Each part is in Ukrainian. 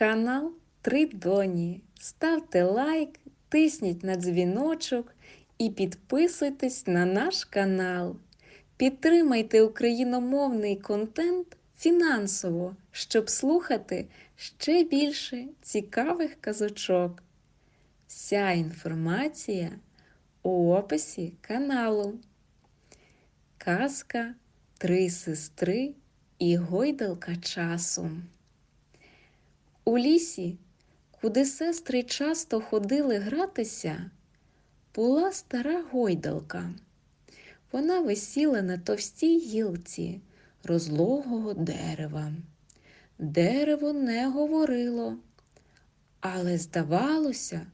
Канал Три Доні. Ставте лайк, тисніть на дзвіночок і підписуйтесь на наш канал. Підтримайте україномовний контент фінансово, щоб слухати ще більше цікавих казочок. Вся інформація у описі каналу. Казка Три сестри і гойдалка часу. У лісі, куди сестри часто ходили гратися, була стара гойдалка. Вона висіла на товстій гілці розлогого дерева. Дерево не говорило, але, здавалося,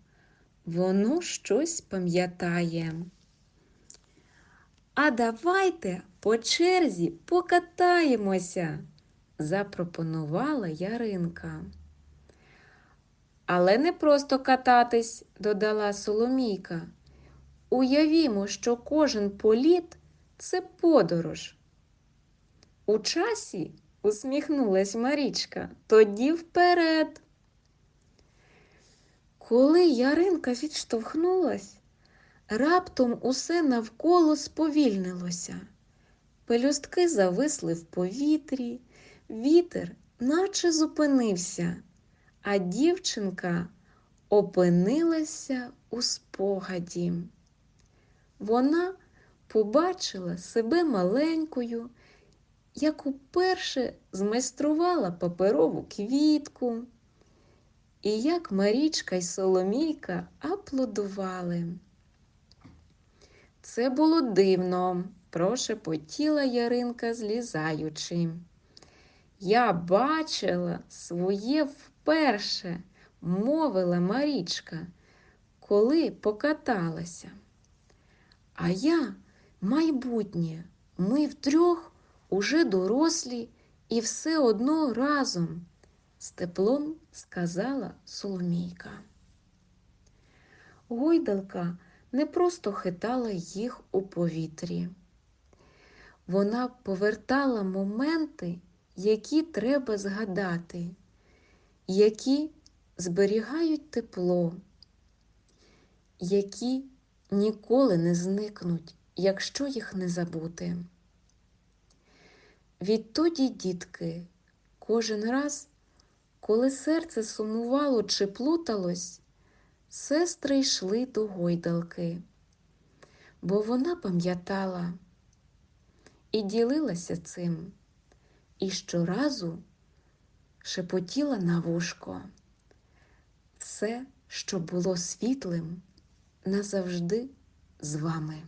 воно щось пам'ятає. А давайте по черзі покатаємося, запропонувала Яринка. Але не просто кататись, додала Соломійка. Уявімо, що кожен політ це подорож. У часі, усміхнулась Марічка, тоді вперед. Коли Яринка відштовхнулась, раптом усе навколо сповільнилося. Пелюстки зависли в повітрі, вітер наче зупинився, а дівчинка опинилася у спогаді. Вона побачила себе маленькою, як уперше змайструвала паперову квітку, і як Марічка й Соломійка аплодували. Це було дивно, прошепотіла Яринка, злізаючи. Я бачила своє вперше, мовила Марічка, коли покаталася. А я майбутнє, ми втрьох уже дорослі і все одно разом, з теплом сказала Соломійка. Гойдалка не просто хитала їх у повітрі. Вона повертала моменти, які треба згадати, які зберігають тепло, які ніколи не зникнуть, якщо їх не забути. Відтоді, дітки, кожен раз, коли серце сумувало чи плуталось, сестри йшли до гойдалки, бо вона пам'ятала і ділилася цим, і щоразу шепотіла на вушко. Все, що було світлим, назавжди з вами.